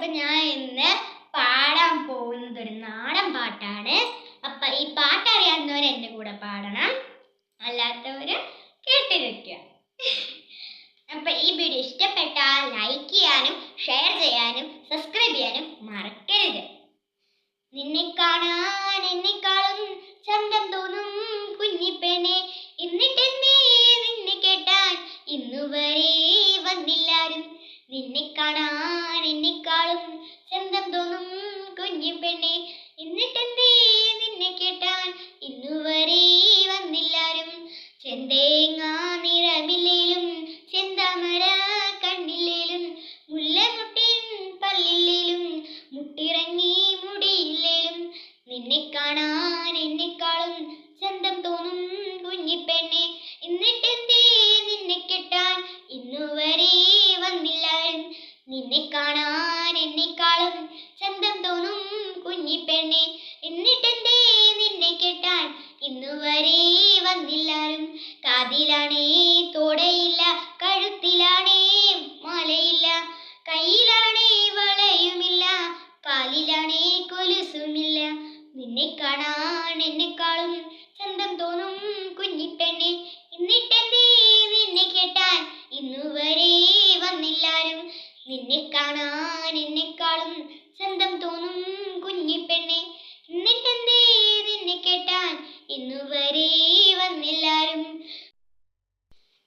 അപ്പൊ ഞാൻ ഇന്ന് പാടാൻ പോകുന്നത് ഒരു നാടൻ പാട്ടാണ്. അപ്പൊ ഈ പാട്ട് അറിയാവുന്നവർ എന്റെ കൂടെ പാടണം. അല്ലാത്തവര് കേട്ടിരിക്കുക അപ്പൊ ഈ വീഡിയോ ഇഷ്ടപ്പെട്ടാൽ ലൈക്ക് ചെയ്യാനും ഷെയർ ചെയ്യാനും സബ്സ്ക്രൈബ് ചെയ്യാനും മറക്കരുത്. നിന്നെ കാണാൻ നിന്നെ കാണാൻ എന്നെക്കാളും ചന്തം തോന്നും കുഞ്ഞു പെണ്ണെ. എന്നിട്ടെന്തേ നിന്നെ കേട്ടാൻ? ഇന്നുവരെ കാണാൻ എന്നെക്കാളും ചന്തം തോന്നും കുഞ്ഞിപ്പെണ്ണെ എന്നിട്ടെന്തേ നിന്നെ കെട്ടാൻ ഇന്നുവരെ വന്നില്ലാരും. കാതിലാണേ തോടയില്ല കഴുത്തിലാണേ മാലയില്ല. കയ്യിലാണേ വളയുമില്ല. കാലിലാണേ കൊലുസുമില്ല. നിന്നെ കാണാൻ എന്നെക്കാളും നിന്നെ കാണാൻ എന്നെക്കാളും സ്വന്തം തോന്നും കുഞ്ഞിപ്പെണ്ണെ എന്നിട്ടെന്തേ നിന്നെ കേട്ടാൻ ഇന്നുവരെ വന്നില്ലാരും.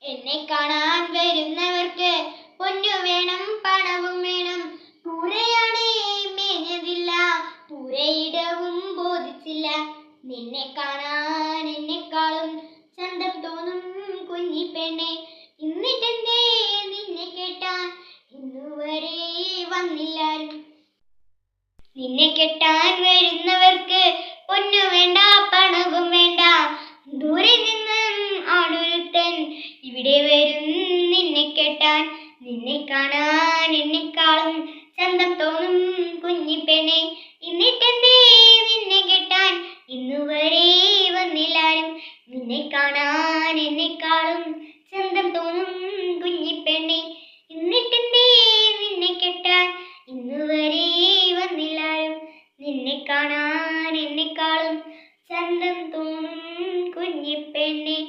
എന്നെ കാണാൻ വരുന്നവർക്ക് പൊന്നു വേണം പണവും വേണം. പൂരയാണ് മേഞ്ഞതില്ല പൂരയിടവും ബോധിച്ചില്ല. നിന്നെ കാണാൻ എന്നെക്കാളും ചന്തം തോന്നും കുഞ്ഞിപ്പെണ്ണെ എന്നിട്ടെന്തേ നിന്നെ കേട്ടാൻ ഇന്നുവരെ വന്നില്ലാരും. നിന്നെ കെട്ടാൻ വരുന്നവർക്ക് പൊന്നു വേണ്ട പണവും വേണ്ട. ദൂരെ നിന്നും ആണൊരുത്തൻ ഇവിടെ വരും നിന്നെ കെട്ടാൻ. നിന്നെ കാണാൻ എന്നെക്കാളും ചന്തം തോന്നും കുഞ്ഞിപ്പെണ്ണെ എന്നിട്ടെന്തേ നിന്നെ കെട്ടാൻ? ഇന്നുവരെ വന്നില്ലാരും. നിന്നെ കാണാൻ എന്നെക്കാളും ചന്തം തോന്നും ചന്തം തോന്നും കുഞ്ഞിപ്പെണ്ണി